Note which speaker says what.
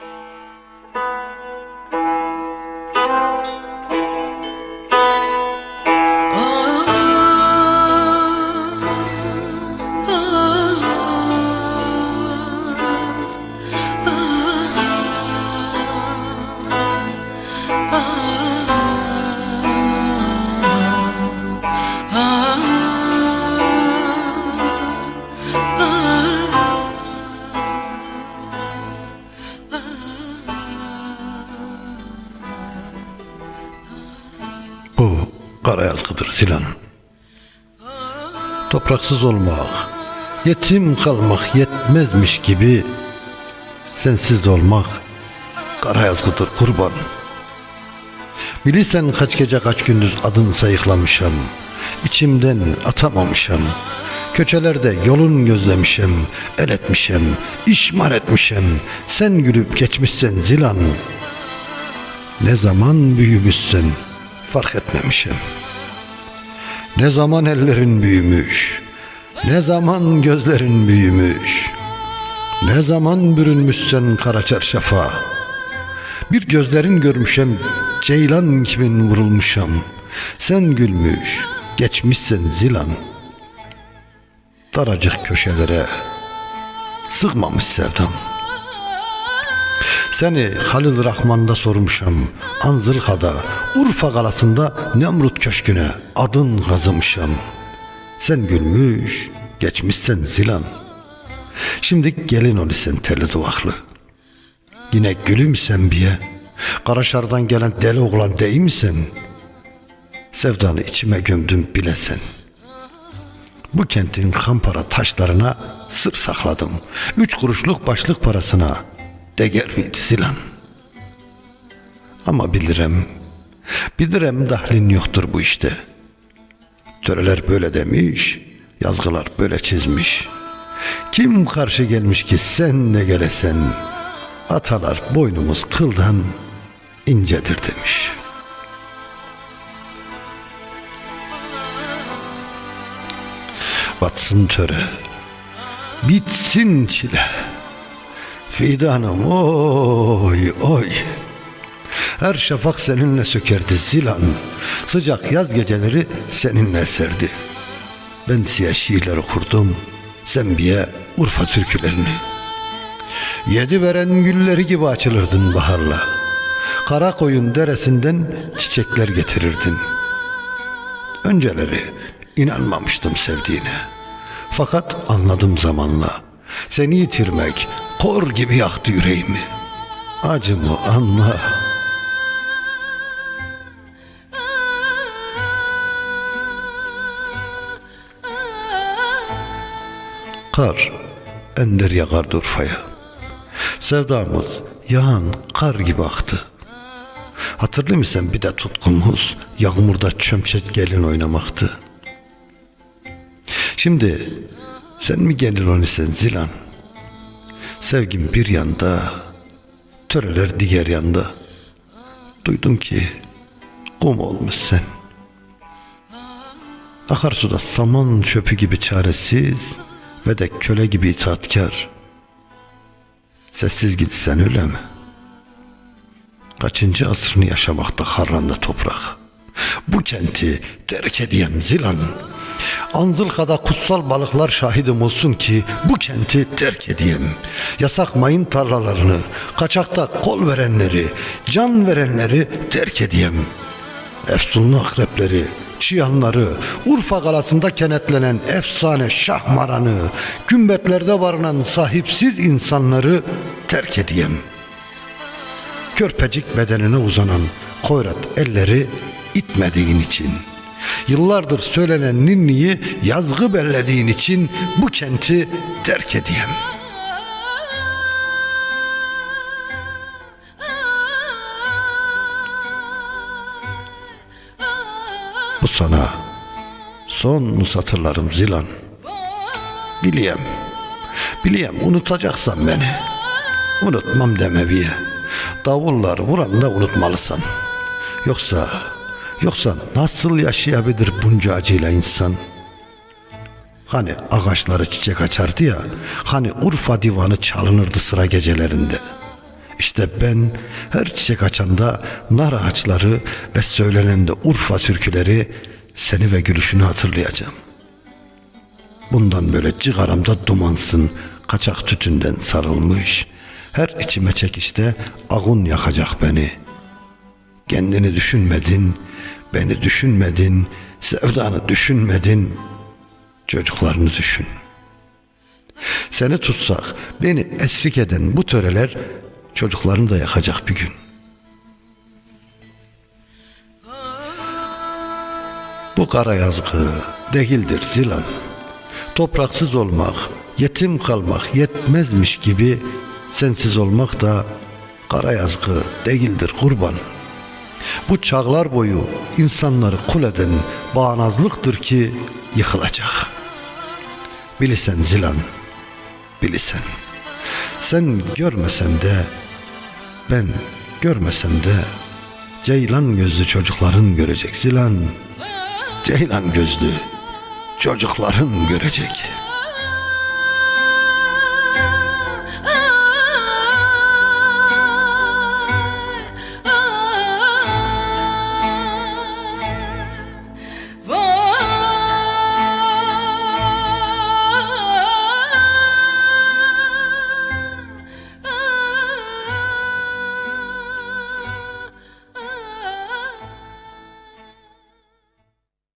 Speaker 1: Bu yazgıdır Sinan. Topraksız olmak, yetim kalmak yetmezmiş gibi sensiz olmak kara yazgıdır kurban. Bilirsen kaç gece kaç gündüz adın sayıklamışam. İçimden atamamışam. Köçelerde yolun gözlemişem, el etmişem, işmar etmişem. Sen gülüp geçmişsen zilan. Ne zaman büyümüşsen fark etmemişim. Ne zaman ellerin büyümüş, ne zaman gözlerin büyümüş, ne zaman bürünmüşsen kara çarşafa. Bir gözlerin görmüşem, ceylan kimin vurulmuşam. Sen gülmüş, geçmişsen zilan. Daracık köşelere sığmamış sevdam. Seni Halil Rahman'da sormuşam. Anzılka'da, Urfa galasında Nemrut köşküne adın kazımışam. Sen gülmüş, geçmişsen zilan. Şimdi gelin ol sen telli duvaklı. Yine gülüm sen biye. Karaşardan gelen deli oğlan değil misin? Sevdanı içime gömdüm bilesen. Bu kentin kampara taşlarına sır sakladım. Üç kuruşluk başlık parasına değer miydi Zilan? Ama bilirim, bilirim dahlin yoktur bu işte. Töreler böyle demiş, yazgılar böyle çizmiş. Kim karşı gelmiş ki sen ne gelesen, atalar boynumuz kıldan incedir demiş. Batsın töre, bitsin çile. Fidanım oy oy. Her şafak seninle sökerdi zilan. Sıcak yaz geceleri seninle eserdi. Ben siyah şiirler okurdum. Sen biye Urfa türkülerini. Yedi veren gülleri gibi açılırdın baharla. Kara koyun deresinden çiçekler getirirdin. Önceleri inanmamıştım sevdiğine. Fakat anladım zamanla. Seni yitirmek kor gibi yaktı yüreğimi. Acımı anla. Kar ender yakardı Urfa'ya. Sevdamız yağan kar gibi aktı. Hatırlıyor musun bir de tutkumuz yağmurda çömçet gelin oynamaktı. Şimdi sen mi gelin oynasan Zilan? Sevgim bir yanda, töreler diğer yanda. Duydum ki kum olmuş sen. Akarsuda saman çöpü gibi çaresiz ve de köle gibi itaatkar. Sessiz gitsen öyle mi? Kaçıncı asrını yaşamakta harranda toprak. Bu kenti terk edeyim Zilan. Anzılka'da kutsal balıklar şahidim olsun ki bu kenti terk edeyim. Yasak mayın tarlalarını, kaçakta kol verenleri, can verenleri terk edeyim. Efsunlu akrepleri, çıyanları, Urfa galasında kenetlenen efsane şahmaranı, kümbetlerde barınan sahipsiz insanları terk edeyim. Körpecik bedenine uzanan koyrat elleri itmediğin için, yıllardır söylenen ninniyi yazgı bellediğin için bu kenti terk edeyim. Bu sana son satırlarım Zilan. Biliyem, biliyem unutacaksan beni. Unutmam deme bir. Davullar vuran da unutmalısın. Yoksa, yoksa nasıl yaşayabilir bunca acıyla insan? Hani ağaçları çiçek açardı ya, hani Urfa divanı çalınırdı sıra gecelerinde. İşte ben her çiçek açanda nar ağaçları ve söylenende Urfa türküleri seni ve gülüşünü hatırlayacağım. Bundan böyle cigaramda dumansın, kaçak tütünden sarılmış. Her içime çekişte ağun yakacak beni. Kendini düşünmedin, beni düşünmedin, sevdanı düşünmedin, çocuklarını düşün. Seni tutsak, beni esrik eden bu töreler çocuklarını da yakacak bir gün. Bu kara yazgı değildir zilan. Topraksız olmak, yetim kalmak yetmezmiş gibi sensiz olmak da kara yazgı değildir kurban. Bu çağlar boyu insanları kul eden bağnazlıktır ki yıkılacak. Bilisen zilan, bilisen. Sen görmesen de, ben görmesem de ceylan gözlü çocukların görecek zilan. Ceylan gözlü çocukların görecek.''